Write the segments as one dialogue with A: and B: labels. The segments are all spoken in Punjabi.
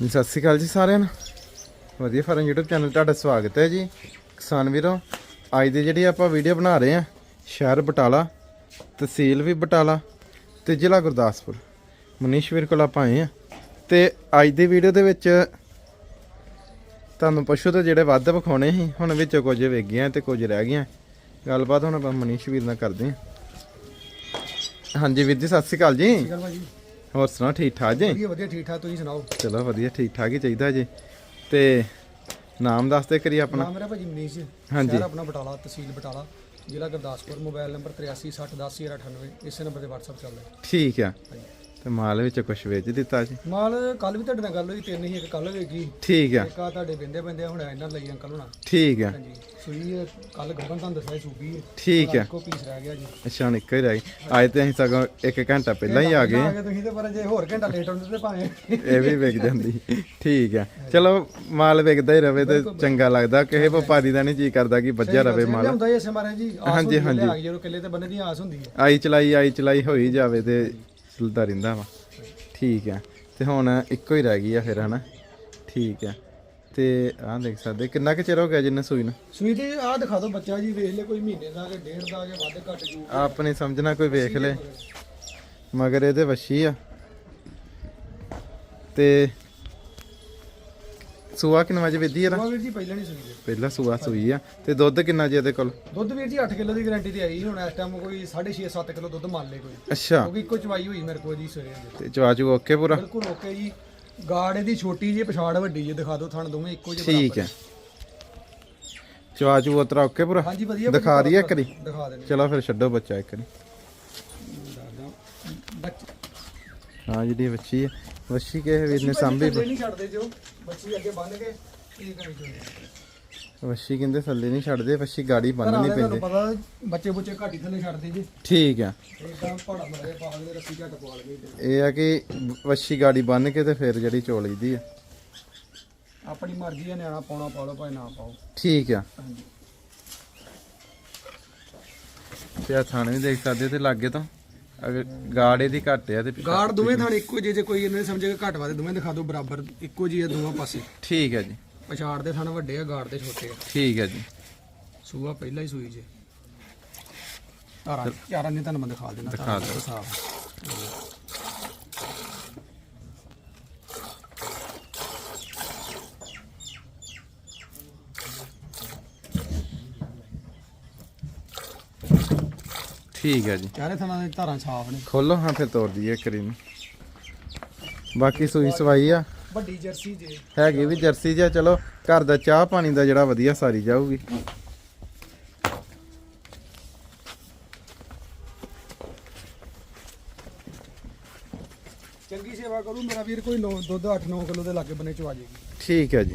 A: ਜੀ, ਸਤਿ ਸ਼੍ਰੀ ਅਕਾਲ ਜੀ ਸਾਰਿਆਂ ਨੂੰ। ਵਧੀਆ ਫਾਰਮ YouTube ਚੈਨਲ ਤੁਹਾਡਾ ਸਵਾਗਤ ਹੈ ਜੀ। ਕਿਸਾਨ ਵੀਰੋ, ਅੱਜ ਦੀ ਜਿਹੜੀ ਆਪਾਂ ਵੀਡੀਓ ਬਣਾ ਰਹੇ ਆ ਸ਼ਹਿਰ ਬਟਾਲਾ, ਤਹਿਸੀਲ ਵੀ ਬਟਾਲਾ ਤੇ ਜ਼ਿਲ੍ਹਾ ਗੁਰਦਾਸਪੁਰ। ਮਨੀਸ਼ ਵੀਰ ਕੋਲ ਆਪਾਂ ਆਏ ਆ ਤੇ ਅੱਜ ਦੀ ਵੀਡੀਓ ਦੇ ਵਿੱਚ ਤੁਹਾਨੂੰ ਪਸ਼ੂ ਤੇ ਜਿਹੜੇ ਵੱਧ ਵਿਖਾਉਣੇ ਸੀ, ਹੁਣ ਵਿੱਚੋਂ ਕੁਝ ਵੇਖ ਗਈਆਂ ਤੇ ਕੁਝ ਰਹਿ ਗਈਆਂ। ਗੱਲਬਾਤ ਹੁਣ ਆਪਾਂ ਮਨੀਸ਼ ਵੀਰ ਨਾਲ ਕਰਦੇ ਹਾਂ। ਹਾਂਜੀ ਵੀਰ ਜੀ, ਸਤਿ ਸ਼੍ਰੀ ਅਕਾਲ ਜੀ।
B: ਗੱਲ ਭਾਜੀ।
A: ਹੋਰ ਸੁਣਾਓ ਠੀਕ ਠਾਕ ਜੀ
B: ਵਧੀਆ ਵਧੀਆ ਠੀਕ ਠਾਕ ਤੁਸੀਂ ਸੁਣਾਓ
A: ਚਲੋ ਵਧੀਆ ਠੀਕ ਠਾਕ ਹੀ ਚਾਹੀਦਾ ਜੀ ਤੇ ਨਾਮ ਦੱਸ ਦੇ ਕਰੀ ਆਪਣਾ
B: ਨਾਮ ਮੇਰਾ ਭਾਜੀ ਮਨੀਸ਼ ਜੀ।
A: ਹਾਂਜੀ।
B: ਸ਼ਹਿਰ ਆਪਣਾ ਬਟਾਲਾ ਤਹਿਸੀਲ ਬਟਾਲਾ ਜ਼ਿਲ੍ਹਾ ਗੁਰਦਾਸਪੁਰ ਮੋਬਾਈਲ ਨੰਬਰ 83601098 ਇਸੇ ਨੰਬਰ ਤੇ WhatsApp ਚੱਲਦਾ ਹੈ।
A: ਠੀਕ ਆ। ਤੇ ਮਾਲ ਵਿੱਚ ਕੁਝ ਵੇਚ ਦਿੱਤਾ ਜੀ?
B: ਮਾਲ ਕੱਲ ਵੀ ਤੁਹਾਡੇ ਨਾਲ ਗੱਲ ਹੋਈ ਤਿੰਨ ਹੀ ਇੱਕ ਕੱਲ ਹੋਏਗੀ
A: ਠੀਕ ਆ।
B: ਇੱਕ ਆ ਤੁਹਾਡੇ ਬਿੰਦੇ ਬਿੰਦੇ ਹੁਣ ਇਹਨਾਂ ਲਈ ਅੰਕਲ ਹੋਣਾ।
A: ਠੀਕ ਆ।
B: ਹਾਂਜੀ ਸੂਈ ਕੱਲ ਗਗਨ ਤੁਹਾਨੂੰ ਦੱਸਿਆ ਸੂਬੀ ਹੈ।
A: ਠੀਕ ਆ।
B: ਇੱਕੋ ਪੀਸ ਰਹਿ ਗਿਆ ਜੀ।
A: ਅੱਛਾ ਹੀ ਰਹਿ ਗਈ। ਅੱਜ ਤੇ ਅਸੀਂ ਸਗੋਂ ਇੱਕ ਘੰਟਾ ਪਹਿਲਾਂ ਹੀ ਆ ਗਏ।
B: ਆ ਗਏ ਤੁਸੀਂ ਤੇ ਪਰ ਜੇ ਹੋਰ ਘੰਟਾ ਲੇਟ ਹੁੰਦੇ ਤੇ ਭਾਵੇਂ।
A: ਇਹ ਵੀ ਵਿਕ ਜਾਂਦੀ। ਠੀਕ ਆ। ਚਲੋ ਮਾਲ ਵਿਕਦਾ ਹੀ ਰਵੇ ਤੇ ਚੰਗਾ ਲੱਗਦਾ। ਕਿਸੇ ਵਪਾਰੀ ਦਾ ਨਹੀਂ ਜੀ ਕਰਦਾ ਕਿ ਵੱਜਿਆ ਰਵੇ ਮਾਲ।
B: ਹੁੰਦਾ ਹੀ ਇਸੇ ਮਾਰੇ ਜੀ
A: ਹਾਂਜੀ,
B: ਹੈ,
A: ਹਾਂਜੀ।
B: ਲਿਆ ਕੇ ਜਦੋਂ ਕਿੱਲੇ ਤੇ ਬੰਨੇ ਦੀ ਆਸ ਹੁੰਦੀ ਹੈ
A: ਆਈ ਚਲਾਈ ਆਈ ਚਲਾਈ ਹੋਈ ਜਾਵੇ ਤੇ ਚੱਲਦਾ ਰਹਿੰਦਾ ਵਾ। ਠੀਕ ਆ ਤੇ ਹੁਣ ਇੱਕੋ ਹੀ ਰਹਿ ਗਈ ਆ ਫਿਰ ਹਨਾ? ਠੀਕ ਆ ਤੇ ਆਹ ਦੇਖ ਸਕਦੇ ਕਿੰਨਾ ਕੁ ਚਿਰ ਹੋ ਗਿਆ ਜਿੰਨੇ ਸੂਈ ਨੂੰ?
B: ਸੂਈ ਤੇ ਆਹ ਦਿਖਾ ਦਿਓ ਬੱਚਾ ਜੀ ਵੇਖ ਲੈ ਕੋਈ ਮਹੀਨੇ ਦਾ ਕਿ ਡੇਢ ਦਾ ਜਾਂ ਵੱਧ ਘੱਟ ਜੂ।
A: ਆਪਣੀ ਸਮਝਣਾ ਕੋਈ ਵੇਖ ਲੈ। ਮਗਰ ਇਹਦੇ ਵੱਛੀ ਆ। ਤੇ ਸੂਆ ਕਿੰਨਾ ਵਜੇ ਵਿਧੀ ਆ
B: ਉਹ ਵੀਰ ਜੀ ਪਹਿਲਾਂ ਨਹੀਂ ਦੇ
A: ਪਹਿਲਾ ਸੂਆ ਸੂਈ ਆ। ਤੇ ਦੁੱਧ ਕਿੰਨਾ ਜੀ ਇਹਦੇ ਕੋਲ?
B: ਦੁੱਧ ਵੀਰ ਜੀ 8 ਕਿਲੋ ਦੀ ਗਾਰੰਟੀ ਤੇ ਆਈ ਹੁਣ ਇਸ ਟਾਈਮ ਕੋਈ 6.5 7 ਕਿਲੋ ਦੁੱਧ ਮੰਨ ਲੇ ਕੋਈ।
A: ਅੱਛਾ।
B: ਕਿਉਂਕਿ ਇੱਕੋ ਚਵਾਈ ਹੋਈ ਮੇਰੇ ਕੋਲ ਜੀ ਸਵੇਰੇ ਦੇ।
A: ਤੇ ਚਵਾਚੂ ਓਕੇ ਪੂਰਾ?
B: ਬਿਲਕੁਲ ਓਕੇ ਜੀ। ਗਾੜ ਇਹਦੀ ਛੋਟੀ ਜੀ ਪਛਾੜ ਵੱਡੀ ਜੀ ਦਿਖਾ ਦਿਓ ਥਣ ਦੋਵੇਂ ਇੱਕੋ ਜਿਹੇ
A: ਠੀਕ ਹੈ। ਚਵਾਚੂ ਉਤਰਾ ਓਕੇ ਪੂਰਾ?
B: ਹਾਂਜੀ ਵਧੀਆ
A: ਦਿਖਾ ਦਈਏ ਇੱਕ ਵਾਰੀ?
B: ਦਿਖਾ ਦੇਣੇ
A: ਚਲੋ ਫਿਰ ਛੱਡੋ ਬੱਚਾ ਇੱਕ
B: ਬੱਚੇ
A: ਹਾਂ ਜਿਹੜੀ ਵੱਛੀ ਆ ਵੱਛੀ ਕਿਸੇ ਵੀਰ ਨੇ ਸਾਂਭੀ
B: ਨਹੀਂ ਛੱਡਦੇ ਜੋ। ਬੱਚੀ ਅੱਗੇ ਬੰਨ ਕੇ ਕੀ ਕਰੀ
A: ਵੱਛੀ ਕਹਿੰਦੇ ਥੱਲੇ ਨਹੀਂ ਛੱਡਦੇ ਵੱਛੀ ਗਾੜੀ ਬੰਨਣੀ ਪੈਂਦੀ।
B: ਪਤਾ ਬੱਚੇ ਬੁੱਚੇ ਘੱਟ ਥੱਲੇ ਛੱਡਦੇ ਜੀ।
A: ਠੀਕ ਆ।
B: ਇਦਾਂ ਮਰੇ ਰੱਸੀ ਘੱਟ
A: ਇਹ ਆ ਕਿ ਵੱਛੀ ਗਾੜੀ ਬੰਨ ਕੇ ਤੇ ਫਿਰ ਜਿਹੜੀ ਚੋਲੀਦੀ ਆ।
B: ਆਪਣੀ ਮਰਜ਼ੀ ਹੈ ਨਿਆਣਾ ਪਾਉਣਾ ਪਾ ਲਓ ਭਾਵੇਂ ਨਾ ਪਾਓ।
A: ਠੀਕ ਆ। ਤੇ ਆ ਥਾਣੇ ਵੀ ਦੇਖ ਸਕਦੇ ਤੇ ਲਾਗੇ ਤੋਂ। ਅਗਰ ਗਾੜੇ ਦੀ ਘੱਟ ਆ ਤੇ
B: ਗਾਰਡ ਦੋਵੇਂ ਥਾਣ ਇੱਕੋ ਜਿਹੇ ਜੇ ਕੋਈ ਇਹਨੇ ਸਮਝੇ ਕਿ ਘੱਟ ਵਾਦੇ ਦੋਵੇਂ ਦਿਖਾ ਦਿਓ ਬਰਾਬਰ ਇੱਕੋ ਜਿਹੇ ਆ ਦੋਵਾਂ ਪਾਸੇ।
A: ਠੀਕ ਹੈ ਜੀ।
B: ਪਛਾੜ ਦੇ ਥਾਣ ਵੱਡੇ ਆ ਗਾਰਡ ਦੇ ਛੋਟੇ ਆ।
A: ਠੀਕ ਹੈ ਜੀ।
B: ਸੂਆ ਪਹਿਲਾਂ ਹੀ ਸੂਈ ਜੇ। ਧਾਰਾਂ ਚਾਰਾਂ ਨੇ ਤੁਹਾਨੂੰ ਮੈਂ ਦਿਖਾ ਦੇਣਾ
A: ਦਿਖਾ ਦਿਓ।
B: ਸਾਫ਼
A: ਠੀਕ ਹੈ ਜੀ।
B: ਚਾਰੇ ਥਾਣਾ ਦੇ ਧਾਰਾਂ ਸਾਫ਼ ਨੇ।
A: ਖੋਲੋ ਹਾਂ ਫਿਰ ਤੋੜ ਦਈਏ ਕਰੀ ਨੂੰ ਬਾਕੀ ਸੂਈ ਸਵਾਈ ਆ।
B: ਵੱਡੀ ਜਰਸੀ ਜੇ।
A: ਹੈਗੀ ਵੀ ਜਰਸੀ ਜਿਹਾ ਚਲੋ ਘਰ ਦਾ ਚਾਹ ਪਾਣੀ ਦਾ ਜਿਹੜਾ ਵਧੀਆ ਸਾਰੀ ਜਾਊਗੀ।
B: ਚੰਗੀ ਸੇਵਾ ਕਰੂ ਮੇਰਾ ਵੀਰ ਕੋਈ ਨੌ- ਦੁੱਧ 8-9 ਕਿਲੋ ਦੇ ਲਾਗੇ ਬਨੇ ਚਵਾ ਜੇਗੀ।
A: ਠੀਕ ਹੈ ਜੀ।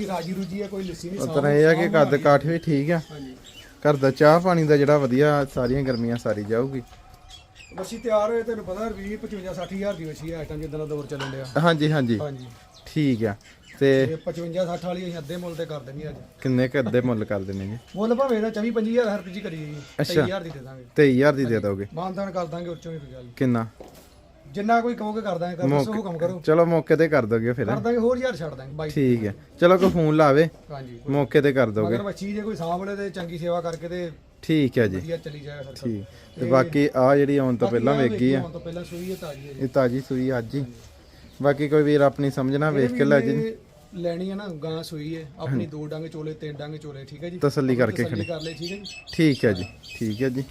B: ਬਾਕੀ ਰਾਜੀ ਰੂਜੀ ਆ ਕੋਈ ਲੱਸੀ ਨਹੀਂ
A: ਉਤਰ ਇਹ ਆ ਕਿ ਕੱਦ ਕਾਠ ਵੀ ਠੀਕ ਆ।
B: ਹਾਂਜੀ।
A: ਘਰ ਦਾ ਚਾਹ ਪਾਣੀ ਦਾ ਜਿਹੜਾ ਵਧੀਆ ਸਾਰੀਆਂ ਗਰਮੀਆਂ ਸਾਰੀ ਜਾਊਗੀ।
B: ਮੱਛੀ ਤਿਆਰ ਹੋਏ ਤੈਨੂੰ ਪਤਾ 20 55 60 ਹਜ਼ਾਰ ਦੀ ਮੱਛੀ ਹੈ ਇਸ ਟਾਈਮ ਜਿੱਦਾਂ ਦਾ ਦੌਰ ਚੱਲਣ ਡਿਆ।
A: ਹਾਂਜੀ ਹਾਂਜੀ।
B: ਹਾਂਜੀ।
A: ਠੀਕ ਆ। ਤੇ
B: ਤੇ 55 60 ਵਾਲੀ ਅਸੀਂ ਅੱਧੇ ਮੁੱਲ ਤੇ ਕਰ ਦੇਣੀ ਅੱਜ।
A: ਕਿੰਨੇ ਕੁ ਅੱਧੇ ਮੁੱਲ ਕਰ ਦਿੰਨੇ ਜੀ
B: ਮੁੱਲ ਭਾਵੇਂ ਇਹਦਾ 24 25000 ਹਰ ਪੀਜੀ ਕਰੀ ਜੀ
A: ਅੱਛਾ।
B: 23000 ਦੀ ਦੇ ਦਾਂਗੇ।
A: 23000 ਦੀ ਦੇ ਦੋਗੇ।
B: ਮਾਨਦਾਨ ਕਰ ਦਾਂਗੇ ਉੱਚੋਂ ਹੀ ਕੋਈ ਗੱਲ।
A: ਕਿੰਨਾ?
B: ਜਿੰਨਾ ਕੋਈ ਕਹੋਗੇ ਕਰ ਦਾਂਗੇ ਕਰ ਦੱਸੋ ਹੁਕਮ ਕਰੋ।
A: ਚਲੋ ਮੌਕੇ ਤੇ ਕਰ ਦੋਗੇ ਫਿਰ।
B: ਕਰ ਦਾਂਗੇ ਹੋਰ ਹਜ਼ਾਰ ਛੱਡ ਦਾਂਗੇ ਬਾਈ।
A: ਠੀਕ ਹੈ। ਚਲੋ ਕੋਈ ਫੋਨ ਲਾਵੇ।
B: ਹਾਂਜੀ।
A: ਮੌਕੇ ਤੇ ਕਰ ਦੋਗੇ।
B: ਅਗਰ ਮੱਛੀ ਜੇ ਕੋਈ ਸਾਂਭਲੇ ਤੇ ਚੰਗੀ ਸੇਵਾ ਕਰਕੇ ਤੇ
A: ਠੀਕ ਹੈ ਜੀ।
B: ਵਧੀਆ ਚਲੀ ਜਾਏ ਫਿਰ
A: ਠੀਕ। ਤੇ ਬਾਕੀ ਆ ਜਿਹੜੀ ਆਉਣ ਤੋਂ ਪਹਿਲਾਂ ਵੇਖੀ ਆ।
B: ਆਉਣ ਤੋਂ ਪਹਿਲਾਂ ਸੂਈ ਹੈ ਤਾਜੀ ਹੈ ਜੀ।
A: ਇਹ ਤਾਜੀ ਸੂਈ ਅੱਜ ਹੀ। ਬਾਕੀ ਕੋਈ ਵੀਰ ਆਪਣੀ ਸਮਝਣਾ ਵੇਖ ਕੇ ਲੈ ਜੀ।
B: ਲੈਣੀ ਹੈ ਨਾ ਗਾਂ ਸੂਈ ਹੈ ਆਪਣੀ ਦੋ ਡੰਗ ਚੋਲੇ ਤਿੰਨ ਡੰਗ ਚੋਲੇ ਠੀਕ ਹੈ ਜੀ?
A: ਤਸੱਲੀ ਕਰਕੇ
B: ਕਰ ਲੈ ਠੀਕ ਹੈ ਜੀ?
A: ਠੀਕ ਹੈ ਜੀ ਠੀਕ ਹੈ ਜੀ।